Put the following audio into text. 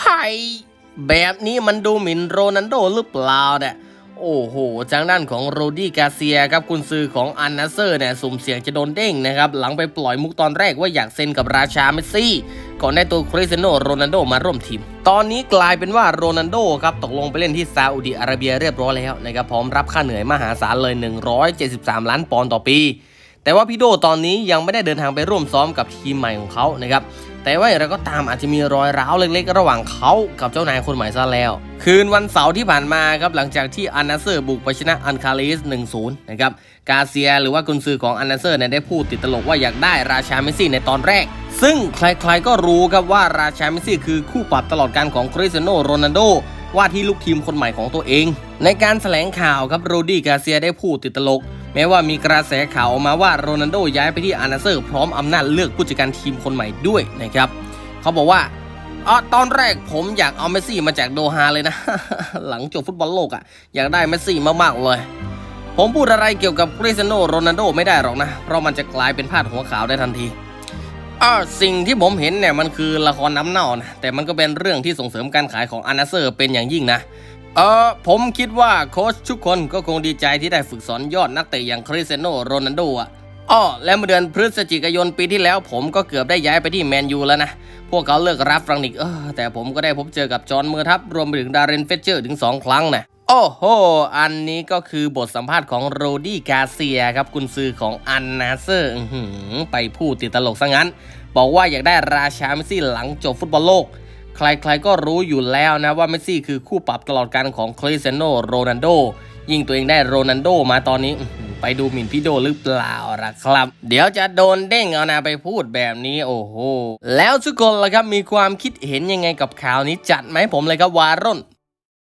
ไฮแบบนี้มันดูหมิ่นโรนันโดหรือเปล่าเนี่ยโอ้โหทางด้านของโรดี้กาเซียครับกุนซือของอันนาเซอร์เนี่ยสุ่มเสี่ยงจะโดนเด้งนะครับ หลังไปปล่อยมุกตอนแรกว่าอยากเซ็นกับราชาเมสซี่ก่อนได้ตัวคริสเตียโนโรนัลโดมาร่วมทีม ตอนนี้กลายเป็นว่าโรนัลโดครับตกลงไปเล่นที่ซาอุดิอาระเบียเรียบร้อยแล้วนะครับพร้อมรับค่าเหนื่อยมหาศาลเลย 173 ล้านปอนด์ต่อปี แต่ว่าพี่โดตอนนี้ยังไม่ได้เดินทางไปร่วมซ้อมกับทีมใหม่ของเขานะครับ แต่ว่าอย่างไรก็ตามอาจจะมีรอยร้าวเล็กๆ ระหว่างเขากับเจ้านายคนใหม่ซะแล้ว คืนวันเสาร์ที่ผ่านมาครับหลังจากที่อันนาเซอร์บุกไปชนะอันคาลิส 1-0 นะครับกาเซียหรือว่ากุนซือของอันนาเซอร์เนี่ยได้พูดติดตลกว่าอยากได้ราชาเมสซี่ในตอนแรก ซึ่งใครๆก็รู้ครับว่าราชาเมสซี่คือคู่ปรับตลอดการของคริสเตียโนโรนัลโดว่าที่ลูกทีมคนใหม่ของตัวเอง ในการแถลงข่าวครับโรดี้กาเซียได้พูดติดตลก แม้ว่ามีกระแสข่าวออกมาว่าโรนัลโดย้ายไปที่อานาเซอร์ พร้อมอำนาจเลือกผู้จัดการทีมคนใหม่ด้วยนะครับ เขาบอกว่าอ๋อตอนแรกผมอยากเอาเมสซี่มาจากโดฮาเลยนะ หลังจบฟุตบอลโลกอะ่ะ อยากได้เมสซี่มากๆเลย ผมพูดอะไรเกี่ยวกับคริสเตียโนโรนัลโดไม่ได้หรอกนะ เพราะมันจะกลายเป็นพาดหัวข่าวได้ทันทีอ่าสิ่งที่ผมเห็นเนี่ยมันคือละครน้ำเน่านะแต่มันก็เป็นเรื่องที่ส่งเสริมการขายของอานาเซอร์เป็นอย่างยิ่งนะ เออผมคิดว่าโค้ชทุกคนก็คงดีใจที่ได้ฝึกสอนยอดนักเตะอย่างคริสเตียโนโรนัลโดอะอ้อและเมื่อเดือนพฤศจิกายนปีที่แล้ว ผมก็เกือบได้ย้ายไปที่แมนยูแล้วนะ พวกเขาเลิกรับฟรังนิกเออแต่ผมก็ได้พบเจอกับจอห์นมือทัพรวมไปถึงดาร์เรนเฟเจอร์ถึง 2 ครั้งนะโอ้โห อันนี้ก็คือบทสัมภาษณ์ของโรดี้กาเซียครับกุนซือของอันนาเซอร์ไปพูดติดตลกซะงั้น บอกว่าอยากได้ราชาเมซี่หลังจบฟุตบอลโลก ใครๆก็รู้อยู่แล้วนะว่าเมสซี่คือคู่ปรับตลอดการของคริสเตียโนโรนัลโดยิ่งตัวเองได้โรนัลโดมาตอนนี้ไปดูหมิ่นพี่โดหรือเปล่าล่ะครับ เดี๋ยวจะโดนเด้งเอานะไปพูดแบบนี้โอ้โห แล้วทุกคนล่ะครับมีความคิดเห็นยังไงกับข่าวนี้จัดไหมผมเลยครับวารอน